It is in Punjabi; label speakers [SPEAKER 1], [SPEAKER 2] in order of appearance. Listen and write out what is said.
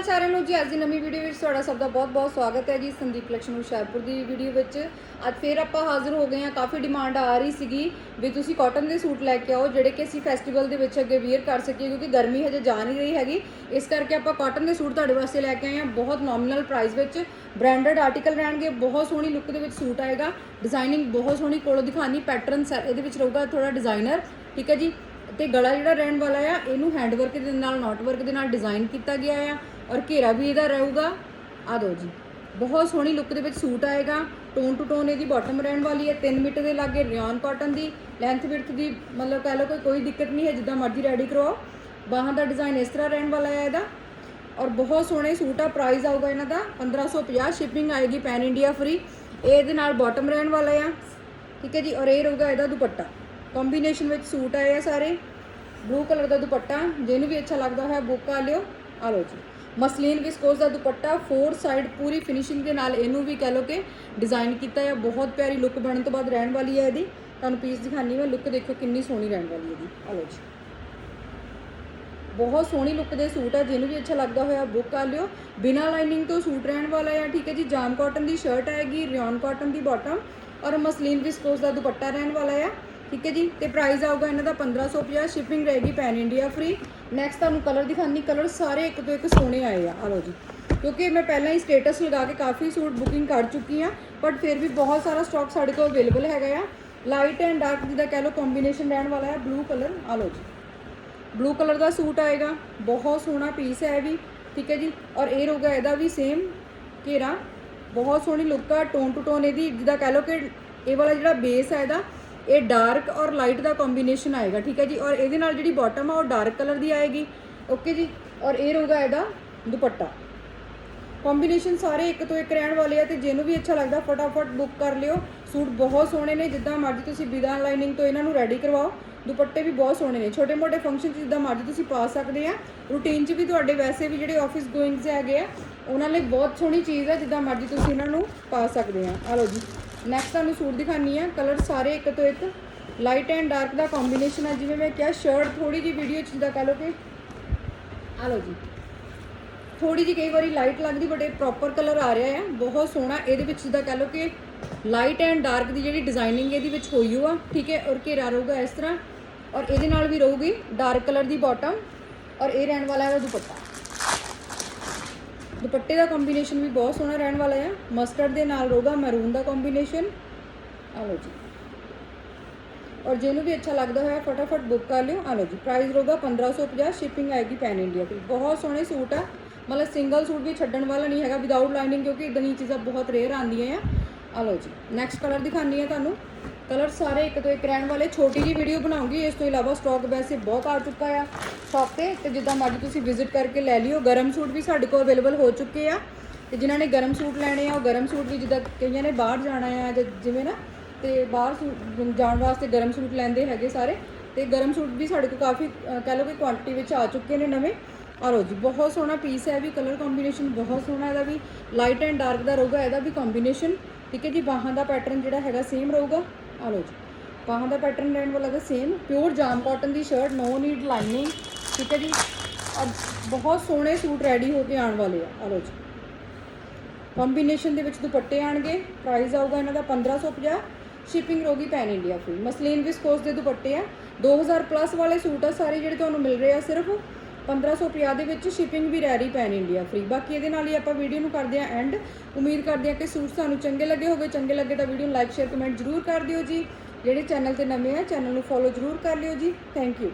[SPEAKER 1] ਅਕਾਲ ਸਾਰਿਆਂ ਨੂੰ ਜੀ ਅੱਜ ਦੀ ਨਵੀਂ ਵੀਡੀਓ ਵਿੱਚ ਤੁਹਾਡਾ ਸਭ ਦਾ ਬਹੁਤ-ਬਹੁਤ ਸਵਾਗਤ ਹੈ ਜੀ ਸੰਦੀਪ ਕਲੈਕਸ਼ਨ ਹੁਸ਼ਿਆਰਪੁਰ ਦੀ ਵੀਡੀਓ ਵਿੱਚ। ਅੱਜ ਫੇਰ ਆਪਾਂ ਹਾਜ਼ਰ ਹੋ ਗਏ ਹਾਂ, ਕਾਫੀ ਡਿਮਾਂਡ ਆ ਰਹੀ ਸੀਗੀ ਵੀ ਤੁਸੀਂ ਕਾਟਨ ਦੇ ਸੂਟ ਲੈ ਕੇ ਆਓ, ਜਿਹੜੇ ਕਿ ਅਸੀਂ ਫੈਸਟੀਵਲ ਦੇ ਵਿੱਚ ਅੱਗੇ ਵੀਅਰ ਕਰ ਸਕੀਏ ਕਿਉਂਕਿ ਗਰਮੀ ਹਜੇ ਜਾ ਨਹੀਂ ਰਹੀ ਹੈਗੀ। ਇਸ ਕਰਕੇ ਆਪਾਂ ਕਾਟਨ ਦੇ ਸੂਟ ਤੁਹਾਡੇ ਵਾਸਤੇ ਲੈ ਕੇ ਆਏ ਹਾਂ, ਬਹੁਤ ਨੋਮੀਨਲ ਪ੍ਰਾਈਸ ਵਿੱਚ। ਬ੍ਰਾਂਡਡ ਆਰਟੀਕਲ ਰਹਿਣਗੇ, ਬਹੁਤ ਸੋਹਣੀ ਲੁੱਕ ਦੇ ਵਿੱਚ ਸੂਟ ਆਏਗਾ। ਡਿਜ਼ਾਈਨਿੰਗ ਬਹੁਤ ਸੋਹਣੀ ਕੋਲੋਂ ਦਿਖਾਣੀ ਪੈਟਰਨ ਇਹਦੇ ਵਿੱਚ ਰਹੂਗਾ ਥੋੜਾ ਡਿਜ਼ਾਈਨਰ ਠੀਕ ਹੈ ਜੀ? ਤੇ ਗਲਾ ਜਿਹੜਾ ਰਹਿਣ ਵਾਲਾ ਆ, ਇਹਨੂੰ ਹੈਂਡ ਵਰਕ ਦੇ ਨਾਲ ਨਾਟ ਵਰਕ ਦੇ ਨਾਲ ਡਿਜ਼ਾਈਨ ਕੀਤਾ ਗਿਆ ਆ ਔਰ ਘੇਰਾ ਵੀ ਇਹਦਾ ਰਹੂਗਾ। ਆ ਦੋ ਜੀ। ਬਹੁਤ ਸੋਹਣੀ ਲੁੱਕ ਦੇ ਵਿੱਚ ਸੂਟ ਆਏਗਾ। ਟੋਨ ਟੂ ਟੋਨ ਇਹਦੀ ਬਾਟਮ ਰਹਿਣ ਵਾਲੀ ਹੈ। 3 ਮੀਟਰ ਦੇ ਲਾਗੇ ਰਿਓਨ ਕਾਟਨ ਦੀ। ਲੈਂਥ ਵਿਡਥ ਦੀ ਮਤਲਬ ਕਹ ਲਓ ਕੋਈ ਕੋਈ ਦਿੱਕਤ ਨਹੀਂ ਹੈ, ਜਿੱਦਾਂ ਮਰਜ਼ੀ ਰੈਡੀ ਕਰਵਾਓ। ਬਾਹਾਂ ਦਾ ਡਿਜ਼ਾਈਨ ਇਸ ਤਰ੍ਹਾਂ ਰਹਿਣ ਵਾਲਾ ਹੈ ਇਹਦਾ। ਔਰ ਬਹੁਤ ਸੋਹਣੇ ਸੂਟ ਆ ਪ੍ਰਾਈਸ ਆਊਗਾ ਇਹਨਾਂ ਦਾ। 1550 ਸ਼ਿਪਿੰਗ ਆਏਗੀ ਪੈਨ ਇੰਡੀਆ ਫ੍ਰੀ ਇਹਦੇ ਨਾਲ ਬਾਟਮ ਰਹਿਣ ਵਾਲਾ ਆ। ਠੀਕ ਹੈ ਜੀ? ਔਰ ਇਹ ਰਹੂਗਾ ਇਹਦਾ ਦੁਪੱਟਾ। ਕੰਬੀਨੇਸ਼ਨ ਵਿੱਚ ਸੂਟ ਆਏ ਆ ਸਾਰੇ। ਬਲੂ ਕਲਰ ਦਾ ਦੁਪੱਟਾ, ਜਿਹਨੂੰ ਵੀ ਅੱਛਾ ਲੱਗਦਾ ਹੋਇਆ ਬੁੱਕ ਕਰ ਲਿਓ। ਆ ਲਓ ਜੀ। ਮਸਲੀਨ ਵਿਸਕੋਸ ਦਾ ਦੁਪੱਟਾ ਫੋਰ ਸਾਈਡ ਪੂਰੀ ਫਿਨਿਸ਼ਿੰਗ ਦੇ ਨਾਲ ਇਹਨੂੰ ਵੀ ਕਹਿ ਲਓ ਕਿ ਡਿਜ਼ਾਈਨ ਕੀਤਾ ਹੈ ਬਹੁਤ ਪਿਆਰੀ ਲੁੱਕ ਬਣਨ ਤੋਂ ਬਾਅਦ ਰਹਿਣ ਵਾਲੀ ਹੈ ਇਹਦੀ। ਤੁਹਾਨੂੰ ਪੀਸ ਦਿਖਾਣੀ ਮੈਂ। ਲੁੱਕ ਦੇਖੋ ਕਿੰਨੀ ਸੋਹਣੀ ਰਹਿਣ ਵਾਲੀ ਹੈ ਇਹਦੀ। ਆ ਲਓ ਜੀ। ਬਹੁਤ ਸੋਹਣੀ ਲੁੱਕ ਦੇ ਸੂਟ ਆ, ਜਿਹਨੂੰ ਵੀ ਅੱਛਾ ਲੱਗਦਾ ਹੋਇਆ ਬੁੱਕ ਕਰ ਲਿਓ। ਬਿਨਾ ਲਾਈਨਿੰਗ ਤੋਂ ਸੂਟ ਰਹਿਣ ਵਾਲਾ ਹੈ ਠੀਕ ਹੈ ਜੀ। ਜਾਮ ਕਾਟਨ ਦੀ ਸ਼ਰਟ ਆਏਗੀ ਰਿਓਨ ਕਾਟਨ ਦੀ ਬਾਟਮ ਔਰ ਮਸਲੀਨ ਵਿਸਕੋਸ ਦਾ ਦੁਪੱਟਾ ਰਹਿਣ ਵਾਲਾ ਹੈ ਠੀਕ ਹੈ ਜੀ? ਤੇ ਪ੍ਰਾਈਸ ਆਊਗਾ ਇਹਨਾਂ ਦਾ 1550 ਸ਼ਿਪਿੰਗ ਰਹੇਗੀ ਪੈਨ ਇੰਡੀਆ ਫ੍ਰੀ ਨੈਕਸਟ ਤੁਹਾਨੂੰ ਕਲਰ ਦਿਖਾਣੀ ਕਲਰ ਸਾਰੇ ਇੱਕ ਤੋਂ ਇੱਕ ਸੋਹਣੇ ਆਏ ਆ। ਆ ਲਓ ਜੀ। ਕਿਉਂਕਿ ਮੈਂ ਪਹਿਲਾਂ ਹੀ ਸਟੇਟਸ ਲਗਾ ਕੇ ਕਾਫੀ ਸੂਟ ਬੁਕਿੰਗ ਕਰ ਚੁੱਕੀ ਆ ਬਟ ਫਿਰ ਵੀ ਬਹੁਤ ਸਾਰਾ ਸਟਾਕ ਸਾਡੇ ਕੋਲ ਅਵੇਲੇਬਲ ਹੈਗਾ ਆ। ਲਾਈਟ ਐਂਡ ਡਾਰਕ ਜਿਹਦਾ ਕਹਿ ਲਓ ਕੰਬੀਨੇਸ਼ਨ ਰਹਿਣ ਵਾਲਾ ਹੈ ਬਲੂ ਕਲਰ ਆ ਲਓ ਜੀ। ਬਲੂ ਕਲਰ ਦਾ ਸੂਟ ਆਏਗਾ। ਬਹੁਤ ਸੋਹਣਾ ਪੀਸ ਹੈ ਇਹ ਵੀ। ਠੀਕ ਹੈ ਜੀ? ਔਰ ਇਹ ਰਹੂਗਾ ਇਹਦਾ ਵੀ ਸੇਮ ਘੇਰਾ। ਬਹੁਤ ਸੋਹਣੀ ਲੁੱਕ ਆ ਟੋਨ ਟੂ ਟੋਨ ਇਹਦੀ। ਜਿਹਦਾ ਕਹਿ ਲਓ ਕਿ ਇਹ ਵਾਲਾ ਜਿਹੜਾ ਬੇਸ ਹੈ ਇਹਦਾ ਇਹ ਡਾਰਕ ਔਰ ਲਾਈਟ ਦਾ ਕੰਬੀਨੇਸ਼ਨ ਆਏਗਾ, ਠੀਕ ਹੈ ਜੀ? ਔਰ ਇਹਦੇ ਨਾਲ ਜਿਹੜੀ ਬਾਟਮ ਆ, ਉਹ ਡਾਰਕ ਕਲਰ ਦੀ ਆਏਗੀ। ਓਕੇ ਜੀ? ਔਰ ਇਹ ਰਹੂਗਾ ਇਹਦਾ ਦੁਪੱਟਾ। ਕੰਬੀਨੇਸ਼ਨ ਸਾਰੇ ਇੱਕ ਤੋਂ ਇੱਕ ਰਹਿਣ ਵਾਲੇ ਆ ਤੇ ਜਿਹਨੂੰ ਵੀ ਅੱਛਾ ਲੱਗਦਾ, ਫਟਾਫਟ ਬੁੱਕ ਕਰ ਲਿਓ। ਸੂਟ ਬਹੁਤ ਸੋਹਣੇ ਨੇ, ਜਿੱਦਾਂ ਮਰਜ਼ੀ ਤੁਸੀਂ ਬਿਨਾਂ ਲਾਈਨਿੰਗ ਤੋਂ ਇਹਨਾਂ ਨੂੰ ਰੈਡੀ ਕਰਵਾਓ। ਦੁਪੱਟੇ ਵੀ ਬਹੁਤ ਸੋਹਣੇ ਨੇ। ਛੋਟੇ ਮੋਟੇ ਫੰਕਸ਼ਨ 'ਚ ਜਿੱਦਾਂ ਮਰਜ਼ੀ ਤੁਸੀਂ ਪਾ ਸਕਦੇ ਆ। ਰੂਟੀਨ 'ਚ ਵੀ ਤੁਹਾਡੇ ਵੈਸੇ ਵੀ ਜਿਹੜੇ ਆਫਿਸ ਗੋਇੰਗਸ ਹੈਗੇ ਆ, ਉਹਨਾਂ ਲਈ ਬਹੁਤ ਸੋਹਣੀ ਚੀਜ਼ ਆ, ਜਿੱਦਾਂ ਮਰਜ਼ੀ ਤੁਸੀਂ ਇਹਨਾਂ ਨੂੰ ਪਾ ਸਕਦੇ ਆ। ਆ ਲਓ ਜੀ। ਨੈਕਸਟ ਤੁਹਾਨੂੰ ਸੂਟ ਦਿਖਾਨੀ ਆ ਕਲਰ ਸਾਰੇ ਇੱਕ ਤੋਂ ਇੱਕ। ਲਾਈਟ ਐਂਡ ਡਾਰਕ ਦਾ ਕੰਬੀਨੇਸ਼ਨ ਆ। ਜਿਵੇਂ ਮੈਂ ਕਿਹਾ ਸ਼ਰਟ ਥੋੜੀ ਜੀ ਵੀਡੀਓ 'ਚ ਜਿੱਦਾਂ ਕਹ ਲਓ ਕਿ ਆ ਲਓ ਜੀ। ਥੋੜੀ ਜੀ ਕਈ ਵਾਰੀ ਲਾਈਟ ਲੱਗਦੀ ਬਟ ਇਹ ਪ੍ਰੋਪਰ ਕਲਰ ਆ ਰਿਹਾ ਹੈ ਬਹੁਤ ਸੋਹਣਾ। ਇਹਦੇ ਵਿੱਚ ਜਿੱਦਾਂ ਕਹ ਲਓ ਕਿ ਲਾਈਟ ਐਂਡ ਡਾਰਕ ਦੀ ਜਿਹੜੀ ਡਿਜ਼ਾਈਨਿੰਗ ਇਹਦੇ ਵਿੱਚ ਹੋਈ ਹੋ ਆ ਠੀਕ ਹੈ, ਔਰ ਘੇਰਾ ਰਹੂਗਾ ਇਸ ਤਰ੍ਹਾਂ। ਔਰ ਇਹਦੇ ਨਾਲ ਵੀ ਰਹੂਗੀ ਡਾਰਕ ਕਲਰ ਦੀ ਬਾਟਮ ਔਰ ਇਹ ਰਹਿਣ ਵਾਲਾ ਹੈ ਦੁਪੱਟਾ। ਦੁਪੱਟੇ ਦਾ ਕੰਬੀਨੇਸ਼ਨ ਵੀ ਬਹੁਤ ਸੋਹਣਾ ਰਹਿਣ ਵਾਲਾ ਆ। ਮਸਟਰਡ ਦੇ ਨਾਲ ਰਹੂਗਾ ਮੈਰੂਨ ਦਾ ਕੰਬੀਨੇਸ਼ਨ ਆ ਲਓ ਜੀ। ਔਰ ਜਿਹਨੂੰ ਵੀ ਅੱਛਾ ਲੱਗਦਾ ਹੋਇਆ, ਫਟਾਫਟ ਬੁੱਕ ਕਰ ਲਿਓ। ਆ ਲਓ ਜੀ ਪ੍ਰਾਈਸ ਰਹੂਗਾ 1550 ਸ਼ਿਪਿੰਗ ਆਏਗੀ ਪੈਨ ਇੰਡੀਆ ਤੇ। ਬਹੁਤ ਸੋਹਣੇ ਸੂਟ ਆ। ਮਤਲਬ ਸਿੰਗਲ ਸੂਟ ਵੀ ਛੱਡਣ ਵਾਲਾ ਨਹੀਂ ਹੈਗਾ ਵਿਦਆਊਟ ਲਾਈਨਿੰਗ ਕਿਉਂਕਿ ਇਦਾਂ ਦੀਆਂ ਚੀਜ਼ਾਂ ਬਹੁਤ ਰੇਅਰ ਆਉਂਦੀਆਂ ਆ। ਆ ਲਓ ਜੀ। ਨੈਕਸਟ ਕਲਰ ਦਿਖਾਣੀ ਹੈ ਤੁਹਾਨੂੰ। ਕਲਰ ਸਾਰੇ ਇੱਕ ਤੋਂ ਇੱਕ ਰਹਿਣ ਵਾਲੇ। ਛੋਟੀ ਜੀ ਵੀਡੀਓ ਬਣਾਉਂਗੀ। ਇਸ ਤੋਂ ਇਲਾਵਾ ਸਟਾਕ ਵੈਸੇ ਬਹੁਤ ਆ ਚੁੱਕਾ ਆ ਸ਼ਾਪ ਤੇ। ਤੇ ਜਿੱਦਾਂ ਮਰਜ਼ੀ ਤੁਸੀਂ ਵਿਜ਼ਿਟ ਕਰਕੇ ਲੈ ਲਿਓ। ਗਰਮ ਸੂਟ ਵੀ ਸਾਡੇ ਕੋਲ ਅਵੇਲੇਬਲ ਹੋ ਚੁੱਕੇ ਆ। ਤੇ ਜਿਨ੍ਹਾਂ ਨੇ ਗਰਮ ਸੂਟ ਲੈਣੇ ਆ ਉਹ ਗਰਮ ਸੂਟ ਵੀ ਜਿੱਦਾਂ ਕਈਆਂ ਨੇ ਬਾਹਰ ਜਾਣਾ ਆ ਜਾਂ ਜਿਵੇਂ ਨਾ ਤੇ ਬਾਹਰ ਸੂ- ਜਾਣ ਵਾਸਤੇ ਗਰਮ ਸੂਟ ਲੈਂਦੇ ਹੈਗੇ ਸਾਰੇ। ਤੇ ਗਰਮ ਸੂਟ ਵੀ ਸਾਡੇ ਕੋਲ ਕਾਫੀ ਅ, ਕਹਿ ਲਓ ਕਿ ਕੁਆਂਟੀਟੀ ਵਿੱਚ ਆ ਚੁੱਕੇ ਨੇ ਨਵੇਂ। ਆ ਲਓ ਜੀ ਬਹੁਤ ਸੋਹਣਾ ਪੀਸ ਹੈ ਵੀ। ਕਲਰ ਕੰਬੀਨੇਸ਼ਨ ਬਹੁਤ ਸੋਹਣਾ ਇਹਦਾ ਵੀ। ਲਾਈਟ ਐਂਡ ਡਾਰਕ ਦਾ ਰਹੂਗਾ ਇਹਦਾ ਵੀ ਕੰਬੀਨੇਸ਼ਨ ਠੀਕ ਹੈ ਜੀ, ਬਾਹਾਂ ਦਾ ਪੈਟਰਨ ਜਿਹੜਾ ਹੈਗਾ ਸੇਮ ਰਹੂਗਾ। ਆ ਲਓ ਜੀ, ਬਾਹਾਂ ਦਾ ਪੈਟਰਨ ਰਹਿਣ ਵਾਲਾ ਦਾ ਸੇਮ ਪਿਓਰ ਜਾਮ ਕਾਟਨ ਦੀ ਸ਼ਰਟ ਨੋ ਨੀਡ ਲਾਈਨਿੰਗ ਠੀਕ ਹੈ ਜੀ ਔਰ ਬਹੁਤ ਸੋਹਣੇ ਸੂਟ ਰੈਡੀ ਹੋ ਕੇ ਆਉਣ ਵਾਲੇ ਆ। ਆ ਲਓ ਜੀ ਕੰਬੀਨੇਸ਼ਨ ਦੇ ਵਿੱਚ ਦੁਪੱਟੇ ਆਣਗੇ ਪ੍ਰਾਈਸ ਆਊਗਾ ਇਹਨਾਂ ਦਾ 1550 ਸ਼ਿਪਿੰਗ ਰਹੂਗੀ pan India free muslin viscose ਦੇ ਦੁਪੱਟੇ ਆ। 2000 ਪਲੱਸ ਵਾਲੇ ਸੂਟ ਆ, ਸਾਰੇ ਜਿਹੜੇ ਤੁਹਾਨੂੰ ਮਿਲ ਰਹੇ ਆ ਸਿਰਫ। 1550 ਦੇ ਵਿੱਚ ਸ਼ਿਪਿੰਗ ਵੀ ਰਹਿ ਰਹੀ ਪੈਨ ਇੰਡੀਆ ਫ੍ਰੀ ਬਾਕੀ ਇਹਦੇ ਨਾਲ ਹੀ ਆਪਾਂ ਵੀਡੀਓ ਨੂੰ ਕਰਦੇ ਆ ਐਂਡ ਉਮੀਦ ਕਰਦੇ ਆ ਕਿ ਸੂਟ ਸਾਨੂੰ ਚੰਗੇ ਲੱਗੇ ਹੋਵੇ। ਚੰਗੇ ਲੱਗੇ ਤਾਂ ਵੀਡੀਓ ਨੂੰ ਲਾਈਕ ਸ਼ੇਅਰ ਕਮੈਂਟ ਜ਼ਰੂਰ ਕਰ ਦਿਓ ਜੀ। ਜਿਹੜੇ ਚੈਨਲ ਤੇ ਨਵੇਂ ਆ ਚੈਨਲ ਨੂੰ ਫੋਲੋ ਜ਼ਰੂਰ ਕਰ ਲਿਓ ਜੀ। Thank you